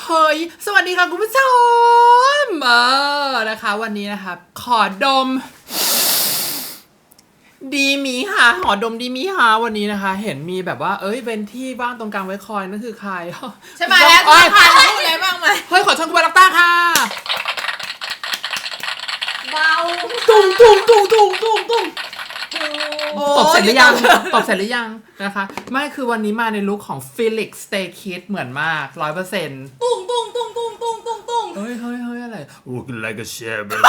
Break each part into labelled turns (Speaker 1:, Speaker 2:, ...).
Speaker 1: เฮ้ย สวัสดีค่ะคุณผู้ชมเออนะคะ วันนี้นะคะ ขอดม ดีหมีค่ะหอดมดีหมีค่ะ วันนี้นะคะ เห็นมีแบบว่า เอ้ยเป็นที่ว่างตรงกลางไว้คอยนั่นคือใคร
Speaker 2: ใช่ไหมแล้ว
Speaker 1: เอ้ย
Speaker 2: ผ่านพูดอะไรบ้างไหม
Speaker 1: เฮ้ย ขอช่างคุณบาลักต้าค่ะ
Speaker 3: เบา
Speaker 1: ตุ้งตุ้งตุ้งตุ้งตุ้งตุ้ง
Speaker 2: โอ้
Speaker 1: ตบเสร็จหรือยังตบเสร็จหรือยังนะคะ ไม่คือวันนี้มาในลุคของ Felix Stay Kid เหมือนมากร้อยเปอร์เซ็นต์
Speaker 3: ตุ้งตุ้งตุ้งตุ้งตุ้งตุ้งตุ้ง
Speaker 1: เฮ้ยเฮ้ยเฮ้ยอะไร
Speaker 4: Looking like a shepherd.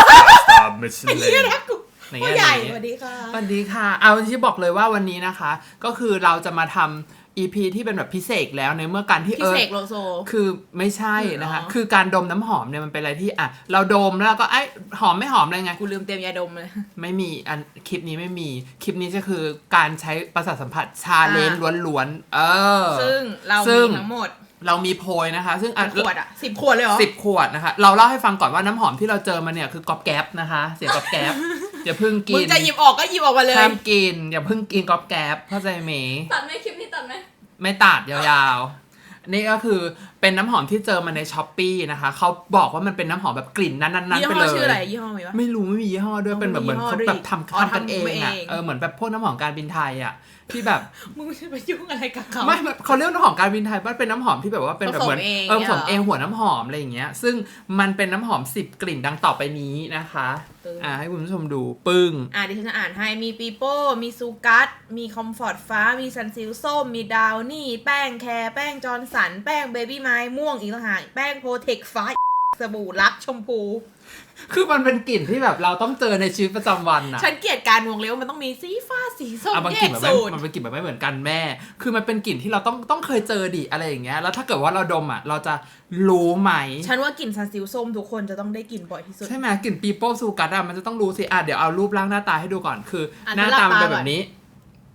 Speaker 4: Stop missing
Speaker 2: เฮีย
Speaker 4: lane.
Speaker 2: นะกู
Speaker 1: ไหน
Speaker 2: ผู้
Speaker 1: อะ
Speaker 2: ใหญ่
Speaker 1: ไหน
Speaker 2: สวัสดีค่ะ
Speaker 1: สวัสดีค่ะ เอาที่บอกเลยว่าวันนี้นะคะ ก็คือเราจะมาทำ EP ที่เป็นแบบพิเศษแล้วในเมื่อการที่
Speaker 2: พี่
Speaker 1: เออ
Speaker 2: เสกโลโซ
Speaker 1: คือไม่ใช่นะคะ
Speaker 2: อ๋อ
Speaker 1: คือการดมน้ำหอมเนี่ยมันเป็นอะไรที่อะเราดมแล้วเราก็ไอ้ยหอมไม่หอมอะไรไง
Speaker 2: กูลืมเตรียมยาดมเลย
Speaker 1: ไม่มีอันคลิปนี้ไม่มีคลิปนี้จะคือการใช้ประสาทสัมผัสชาเลน
Speaker 2: อ่า
Speaker 1: ล้วนๆเออ
Speaker 2: ซึ่งเรา
Speaker 1: ซึ่ง
Speaker 2: มีทั้งหมด
Speaker 1: เรามีโพยนะคะ ซึ่งอัน
Speaker 2: กี่ขวดอะสิบขวดเลยเหรอ
Speaker 1: สิบขวดนะคะ เราเล่าให้ฟังก่อนว่าน้ำหอมที่เราเจอมาเนี่ยคือกอบแก๊บนะคะ เสียงกอบแก๊บ อย่าเพิ่งกิ
Speaker 2: มึง
Speaker 1: น
Speaker 2: จะหยิบออกก็หยิบออกมาเลย
Speaker 1: ห้ามกิน อย่าเพิ่งกินกอบแก๊บเข้าใจไหม
Speaker 3: ตัดไหมคลิปนี้ตัดไหม
Speaker 1: ไม่ตัดยาวๆ นี่ก็คือเป็นน้ำหอมที่เจอมาในช้อปปีนะคะ เขาบอกว่ามันเป็นน้ำหอมแบบกลิ่นนั้นๆ
Speaker 2: ยี่
Speaker 1: ๆไป
Speaker 2: ห้อ
Speaker 1: เลย
Speaker 2: ชื่ออะไรยี่ห้อมีปะ
Speaker 1: ไม่รู้ไม่มียี่ห้อด้วย
Speaker 2: อ๋อ
Speaker 1: เป็นแบบเหมือน
Speaker 2: ไม่มี
Speaker 1: เขา
Speaker 2: ยี่ห้อ
Speaker 1: แบบ
Speaker 2: ด้วย
Speaker 1: ทำ
Speaker 2: อ๋อ
Speaker 1: ทำกันเอง
Speaker 2: ทำเอง
Speaker 1: อะ เออเหมือนแบบพวกน้ำหอมการบินไทยอะ ที่แบบ
Speaker 2: มึงจะไปยุ่งอะไรกับเขา
Speaker 1: ไม่แบบเขาเรียกน้ำหอมการบินไทยมันเป็นน้ำหอมที่แบบว่าเป็นแบบเหมือน
Speaker 2: ผสมเอง
Speaker 1: เออผ
Speaker 2: เนี่ย
Speaker 1: สม
Speaker 2: เหรอ
Speaker 1: เองหัวน้ำหอมอะไรอย่างเงี้ย ซึ่งมันเป็นน้ำหอมสิบกลิ่นดังต่อไปนี้นะคะ
Speaker 2: เอออ่
Speaker 1: อ่าให้คุณผู้ชมดูปึ้ง
Speaker 2: อะดิฉันจะอ่านให้มีปีโป้ มีซูกัสมีคอมฟอร์ตฟ้า มีซันซิลส้ม มีดาวนี่ แป้งแคร์แป้งจอร์นสัน แป้งเบบี้ไม้ม่วงอีกต่างหากแป้งโปรเทคฟ้า สบู่รักชมพู
Speaker 1: คือมันเป็นกลิ่นที่แบบเราต้องเจอในชีวิตประจำวันอะ
Speaker 2: ฉันเกลียดการวงเล็บมันต้องมีสีฟ้าสีส้ม
Speaker 1: อะบาง
Speaker 2: แย
Speaker 1: กลิ่น
Speaker 2: ก
Speaker 1: แบบไม่
Speaker 2: สูตร
Speaker 1: มันเป็นกลิ่นแบบไม่เหมือนกันแม่ คือมันเป็นกลิ่นที่เราต้องต้องเคยเจอดิอะไรอย่างเงี้ย แล้วถ้าเกิดว่าเราดมอะ เราจะรู้ไหม
Speaker 2: ฉันว่ากลิ่นซันซิลส้มทุกคนจะต้องได้กลิ่นบ่อยที่สุด
Speaker 1: ใช่ไหมกลิ่นปีโป้ซูกัสอะมันจะต้องรู้สิ อะเดี๋ยวเอารูปร่างหน้าตาให้ดูก่อน คือ
Speaker 2: อะ
Speaker 1: หน้าตามันเป็น
Speaker 2: หลับตาก่
Speaker 1: แบ
Speaker 2: อน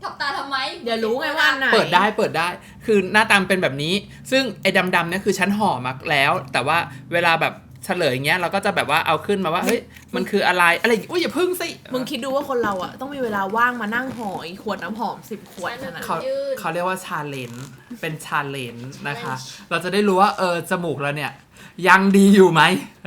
Speaker 1: บนี้
Speaker 3: ทับตาทำไม
Speaker 2: เดี๋ยวรู้ไงว่าอันไหน
Speaker 1: เปิดได้เปิดได้ คือหน้าตามนเป็นแบบนี้ ซึ่งไอ้ดำๆเนี่ยคือฉันห่อมาแล้ว แต่ว่าเวลาแบบเฉลยอย่างเงี้ยเราก็จะแบบว่าเอาขึ้นมาว่าเฮ้ยมันคืออะไรอะไรอย่างงี้อุ้ยอย่าพึ่งสิ
Speaker 2: มึงคิดดูว่าคนเราอะต้องมีเวลาว่างมานั่งห่ออีขวดน้ำหอมสิบขวดขนาด
Speaker 1: เขา
Speaker 2: นั้น
Speaker 3: ยืด
Speaker 1: เขาเรียกว่าชาเลนจ์เป็นชาเลนจ์นะคะ เราจะได้รู้ว่าเออจมูกเราเนี่ย ยังดีอยู่ไหม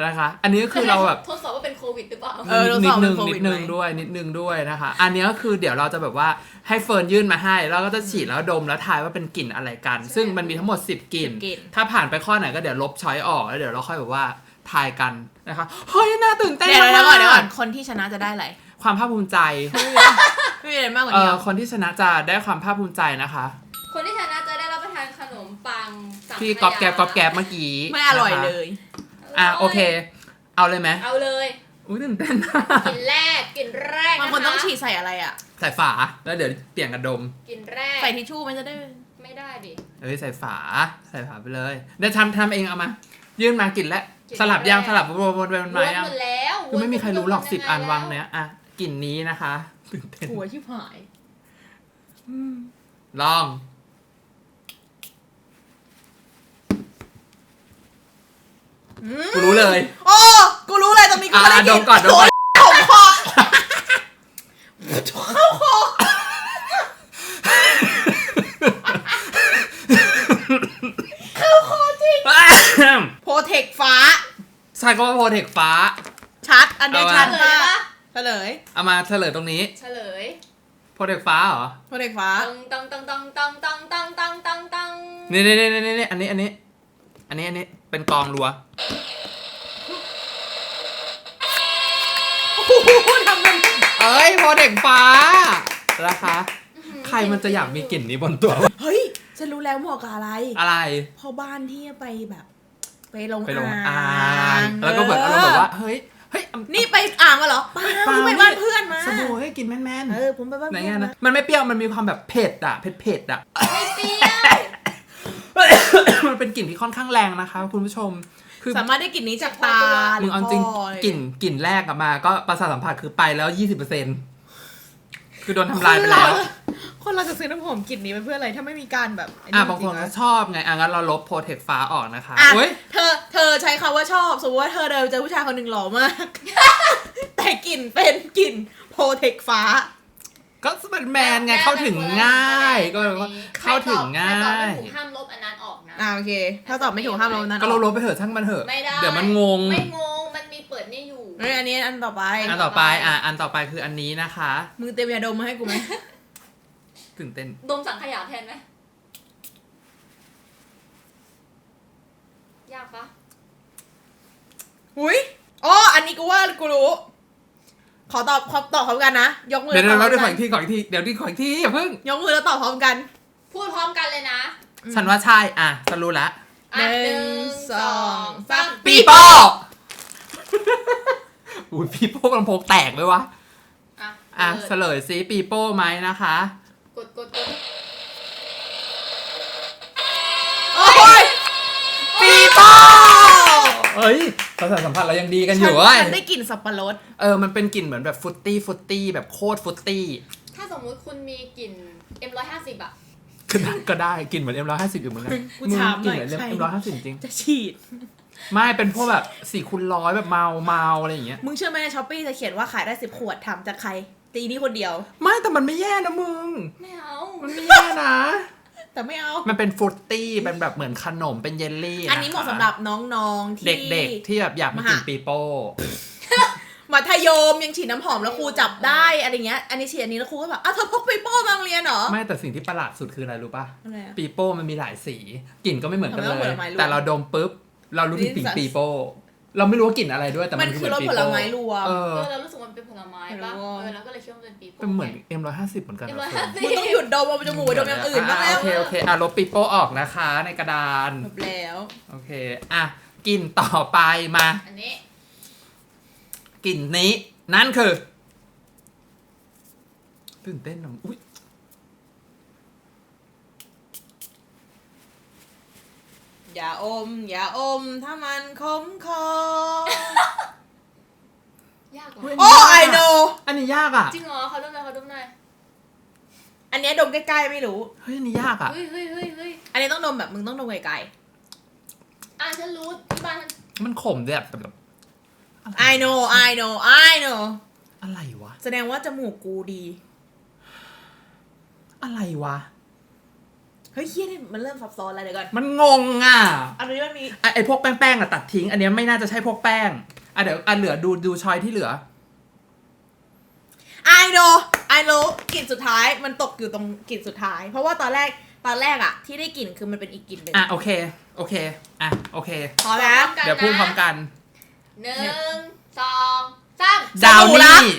Speaker 1: นะคะ อันนี้ก็คือเราแบบ
Speaker 3: ทดสอบว่าเป็นโควิดหรือเปล่า
Speaker 2: เออเรา
Speaker 1: นิ
Speaker 2: ส
Speaker 1: ด
Speaker 2: อบ
Speaker 1: นึ
Speaker 2: เป็น
Speaker 1: ง
Speaker 2: โค
Speaker 1: นิ
Speaker 2: วิ
Speaker 1: ด
Speaker 2: ด
Speaker 1: นึง
Speaker 2: ไหม
Speaker 1: ด้วยนิดนึงด้วยนะคะ อันนี้ก็คือเดี๋ยวเราจะแบบว่าให้เฟิร์นยื่นมาให้ แล้วก็จะฉีดแล้วดมแล้วทายว่าเป็นกลิ่นอะไรกัน ซึ่งมันมีทั้งหมด 10กลิ่น
Speaker 2: 10กลิ่น
Speaker 1: ถ้าผ่านไปข้อไหนก็เดี๋ยวลบช้อยออกแล้วเดี๋ยวเราค่อยแบบว่าทายกันนะคะเฮ้ยน่าตื่นเต้น
Speaker 2: เดี๋ยวเดี๋ยวก่อนเดี๋ยวก่อน
Speaker 1: มาก
Speaker 2: คนที่ชนะจะได้อะไร
Speaker 1: ความภาคภูมิใจ
Speaker 2: ไม่มีอะไรมากกว่า
Speaker 1: เอ
Speaker 2: นี้
Speaker 1: อ
Speaker 2: หรอ
Speaker 1: คนที่ชนะจะได้ความภาคภูมิใจนะคะ
Speaker 3: ปังสัง
Speaker 1: ที่
Speaker 3: ขยาก
Speaker 1: อบแกบกอบแกบเมื่อกี้
Speaker 2: ไม่อร่อย
Speaker 1: นะคะ
Speaker 2: เลย
Speaker 1: อะโอเค เอาเลยไหม
Speaker 3: เอาเลย
Speaker 1: อุ้ยตื่นเต้นมาก
Speaker 3: กินแรกกินแรก
Speaker 2: บางคนต้องฉีดใส่อะไรอะ
Speaker 1: ใส่ฝาแล้วเดี๋ยวเปลี่ยนกันดม
Speaker 3: กินแรก
Speaker 2: ใส่ทิชชู่มันจะได้
Speaker 3: ไม่ได้ดิ
Speaker 1: เอ้ยใส่ฝาใส่ฝาไปเลยเดี๋ยวทำทำเองเอามา ยื่นมากินแล้ว
Speaker 3: กิน
Speaker 1: สลับยาง
Speaker 3: แรก
Speaker 1: สลับวนวนไปวน
Speaker 3: ว
Speaker 1: มานยัง
Speaker 3: หมดแล้ว
Speaker 1: คือไม่มีใครรู้หรอกสิบอันวาง
Speaker 3: เนี่
Speaker 1: เนี้ยอะกลิ่นนี้นะคะ ตื่นเต้น
Speaker 2: หัวชิบหาย
Speaker 1: ลอง กูรู้เลย
Speaker 2: โอ้กูรู้เลยตรงนี้กู
Speaker 1: อะ
Speaker 2: ไม่ได้
Speaker 1: ด
Speaker 2: กิ
Speaker 1: มก่อนดมก่อน
Speaker 2: ผมคอเข้าคอเข้าคอจริงโปรเทคฟ้า
Speaker 1: ใช่ก็ว่าโปรเทคฟ้า
Speaker 2: ชัด อันเนี้ย
Speaker 1: เอามา
Speaker 2: ชัด
Speaker 3: เฉลย
Speaker 2: มาก
Speaker 3: ปะ
Speaker 2: เฉลย
Speaker 1: เอามาเฉลยตรงนี้
Speaker 3: เฉลย
Speaker 1: โปรเทคฟ้าเหรอ
Speaker 2: โปรเทคฟ้า
Speaker 3: ตังตังตังตังตังตังตังตังตัง
Speaker 1: นี่นี่นี่นี่นี่อันนี้อันนี้ อันนี้อันนี้ เป็นกองรัว
Speaker 2: โอ้โหทำมัน
Speaker 1: เอ้ยโปรเทคฟ้านะคะ ใครมันจะอยากมีกลิ่นนี้บนตัว
Speaker 2: เฮ้ย ฉันรู้แล้วเหมาะกับอะไร
Speaker 1: อะไร
Speaker 2: พอบ้านที่ไปแบบ ไปลง
Speaker 1: ไปลง
Speaker 2: อ่า
Speaker 1: อ่างแล้วก็เหมือนอารมณ์แบบว่า เฮ้ย เฮ้ย
Speaker 2: นี่ไปอ่างมาเหรอเปล่า
Speaker 1: เปล่า
Speaker 2: ไปบ้านเพื่อนมา
Speaker 1: สบู่ให้กินแม่น
Speaker 2: เออผมไปบ้าน
Speaker 1: ๆไหน
Speaker 2: เพื่อน
Speaker 1: ไง
Speaker 2: มา
Speaker 1: นะมันไม่เปรี้ยวมันมีความแบบเผ็ดอะเผ็ดเผ็ดๆอะ
Speaker 3: ไม่เปรี้ยว
Speaker 1: มันเป็นกลิ่นที่ค่อนข้างแรงนะคะ คุณผู้ชม คือ
Speaker 2: สามารถได้กลิ่นนี้จากตาห
Speaker 1: มึ
Speaker 2: รื
Speaker 1: ง
Speaker 2: อ
Speaker 1: เอาจริง
Speaker 2: คออะไร
Speaker 1: กลิ่นกลิ่นแรกอะมา ก็ประสาทสัมผัสคือไปแล้วยี่สิบเปอร์เซ็นคือโดนทำลายไปแล้ว
Speaker 2: คนเราจะซื้อน้ำหอมกลิ่นนี้ไปเพื่ออะไรถ้าไม่มีการแบบไอะ
Speaker 1: บางคน
Speaker 2: จ
Speaker 1: ก็
Speaker 2: ริๆะ
Speaker 1: ชอบไงอะงั้นเราลบโปรเทคฟ้าออกนะคะ
Speaker 2: อะ
Speaker 1: เฮ้ย
Speaker 2: เธอ เธอใช้คำว่าชอบ สมมติว่าเธอเดินเจอผู้ชายคนหนึ่งหล่อมาก แต่กลิ่นเป็นกลิ่นโปรเทคฟ้า
Speaker 1: ก็เป็นแมนไงเข้าถึงง่ายก็เข้าถึงง่า
Speaker 3: ใครตอบไม่
Speaker 1: ย
Speaker 3: ถูกห้ามลบอันนั้นออกนะ
Speaker 2: อ่าโอเค ถ้าตอบไม่ถูกห้ามลบนั้น
Speaker 1: ก็
Speaker 2: ออก
Speaker 1: ลบๆไปเถอะช่างมันเถอะ
Speaker 3: ไม่ได้
Speaker 1: เดี๋ยวมันงง
Speaker 3: ไม่งง มันมีเปิดนี่อยู่
Speaker 2: เฮ้ยอันนี้อันต่อไป
Speaker 1: อันต่อไปอะอันต่อไปคืออันนี้นะคะ
Speaker 2: มึงเตรียมยาดมมาให้กูไหม
Speaker 1: ตื่นเต้น
Speaker 3: ดมสังขยาแทนไหมยากปะ
Speaker 2: อุ้ยอ๋ออันนี้กูว่ากูรู้ ขอตอบขอตอบพร้อมกันนะ ยกมือ
Speaker 1: เดี๋ยวเดี๋ยว
Speaker 2: แล้
Speaker 1: เรา
Speaker 2: ว
Speaker 1: เดี๋ยว
Speaker 2: ต
Speaker 1: ข
Speaker 2: อ
Speaker 1: อบอีกทีขออีกทีเดี๋ยวดิขออีกทีอย่าเพิ่ง
Speaker 2: ยกมือแล้วตอบพร้อมกัน
Speaker 3: พูดพร้อมกันเลยนะ
Speaker 1: ฉันว่าใช่อะฉันรู้ละ
Speaker 3: อะ
Speaker 2: ห
Speaker 3: ห
Speaker 2: นึ่
Speaker 3: นึ่
Speaker 2: ง
Speaker 3: ง
Speaker 2: ส
Speaker 3: ส
Speaker 2: อ
Speaker 3: องง
Speaker 2: สา
Speaker 3: สามม
Speaker 1: ปีโป้อุ้ยปีโป้กำลังพกแตกเลยวะ
Speaker 3: อะ
Speaker 1: อะ
Speaker 3: เปิด
Speaker 1: เฉลยซิปีโป้ไหมนะคะ
Speaker 3: กดกดกด
Speaker 2: โอ้ย
Speaker 1: ปีโป้เอ้ย ประสาทสัมผัสเรายังดีกันอยู่เว้ย
Speaker 2: ฉันได้กลิ่นสับปะรด
Speaker 1: เออ มันเป็นกลิ่นเหมือนแบบฟรุตตี้ฟรุตตี้แบบโคตรฟรุตตี้
Speaker 3: ถ้าสมมุติคุณมีกลิ่น M150 อะ
Speaker 1: คือได้ก็ได้กลิ่นเหมือน M150 อยู่เหมือนกัน
Speaker 2: กูถามห
Speaker 1: กลิ่
Speaker 2: น่
Speaker 1: น
Speaker 2: อย
Speaker 1: เหมือน
Speaker 2: ใคร
Speaker 1: M150 จริง
Speaker 2: จะฉีด
Speaker 1: ไม่เป็นพวกแบบสี่คูณร้อยแบบเมาเมาอะไรอย่างเงี้ย
Speaker 2: มึงเชื่อไหมในช้อปปี้จะเขียนว่าขายได้สิบขวดทำจากใครตีนี่คนเดียว
Speaker 1: ไม่แต่มันไม่แย่นะมึง
Speaker 3: ไม่เอา
Speaker 1: มันไม่แย่นะ
Speaker 2: แต่ไม่เอา
Speaker 1: มันเป็นฟรุตตี้เป็นแบบเหมือนขนมเป็นเยลลี่
Speaker 2: อันนี้เหมาะสำหรับน้องๆที่
Speaker 1: เด็กๆที่แบบอยากมากิน
Speaker 2: มหา
Speaker 1: ปีโป้
Speaker 2: มัธยมยังฉีดน้ำหอมแล้วครูจับได้อะไรเงี้ยอันนี้ฉีดอันนี้แล้วครูก็แบบอ้าวเธอพกไปโป้มาโรงเรียนเหรอ
Speaker 1: ไม่แต่สิ่งที่ประหลาดสุดคืออะไรรู้ป่ะ
Speaker 2: อะไรอะ
Speaker 1: ปีโป้มันมีหลายสีกลิ่นก็ไม่เหมือนกัน
Speaker 2: ทำไมต้อง
Speaker 1: เล
Speaker 2: ผ
Speaker 1: ย
Speaker 2: ลไม้รวม
Speaker 1: แต่เราดมปุ๊บเรารู้ถึงกลิ่น
Speaker 2: ลิ้นสัตว์
Speaker 1: ปีโป้ เราไม่รู้ว่ากลิ่นอะไรด้วยแต่
Speaker 2: มั
Speaker 1: มันน
Speaker 2: คื
Speaker 1: คืออ
Speaker 2: รส
Speaker 1: เห
Speaker 2: ผ
Speaker 1: มือน
Speaker 2: ล
Speaker 1: ปีโป้
Speaker 2: ไม้รวม
Speaker 1: เอ
Speaker 3: เอ
Speaker 1: อ
Speaker 3: อเรารู้สึกมันเป็นผลไม้ปะ
Speaker 2: ไม่รู้
Speaker 3: เออเราก็เลยเชื่อว่ามันเป็นปีโป้
Speaker 1: เป็นเหมือน M150 เหมือนกันนะ
Speaker 3: M150
Speaker 1: เฟิร์น
Speaker 2: มึงต้องหยุดดมเอาจมูกไปดมอย่างอื่นบ้างแล้ว
Speaker 1: โอเคโอเคอะลบปีโป้ออกนะคะในกระดาน
Speaker 2: จบแล้ว
Speaker 1: โอเค อะกลิ่นต่อไปมา
Speaker 3: อันนี้
Speaker 1: กลิ่นนี้ นั่นคือ ตื่นเต้นหน่อยอุ้ย
Speaker 2: อย่าอม อย่าอม ถ้ามันคมคอ ยา
Speaker 3: กเหรอ
Speaker 2: โอ้ I know
Speaker 1: อันนี้ยากอะ
Speaker 3: จริงเหรอเขาดมหน่อยเขาดมหน่อย
Speaker 2: อันเนี้ยดมใกล้ๆไม่รู้
Speaker 1: เฮ้ยอันนี้ยากอะ
Speaker 3: เฮ้ยเฮ้ยเฮ้ยเฮ้ย
Speaker 2: อันนี้ต้องดมแบบมึงต้องดมไกล
Speaker 3: อะฉันรู้ที่บ้านฉัน
Speaker 1: มันขมด้วยแบบแบบ
Speaker 2: ๆ I know I know I know
Speaker 1: อะไรวะ
Speaker 2: แสดงว่าจมูกกูดี
Speaker 1: อะไรวะ
Speaker 2: เฮ้ยเฮียนี่มันเริ่มซับซ้อนแล้วเดี๋ยวก่อน
Speaker 1: มันงงอะ
Speaker 2: อันนี้มันมี
Speaker 1: ไอไอพวกแป้งๆอะตัดทิ้ง อันเนี้ยไม่น่าจะใช่พวกแป้งอะเดี๋ยวอะเหลือดูดูชอยที่เหลือ
Speaker 2: I know I know กลิ่นสุดท้ายมันตกอยู่ตรงกลิ่นสุดท้าย เพราะว่าตอนแรกตอนแรกอะที่ได้กลิ่นคือมันเป็นอีกกลิ่นหนึ่ง
Speaker 1: อะโอเค โอเค อะโอเค
Speaker 2: พอแล้ว
Speaker 1: เดี๋ยวพูดพร้อมกัน
Speaker 3: หนึ่งสองสาม
Speaker 1: ดาว
Speaker 2: สบู่ละ
Speaker 1: นี่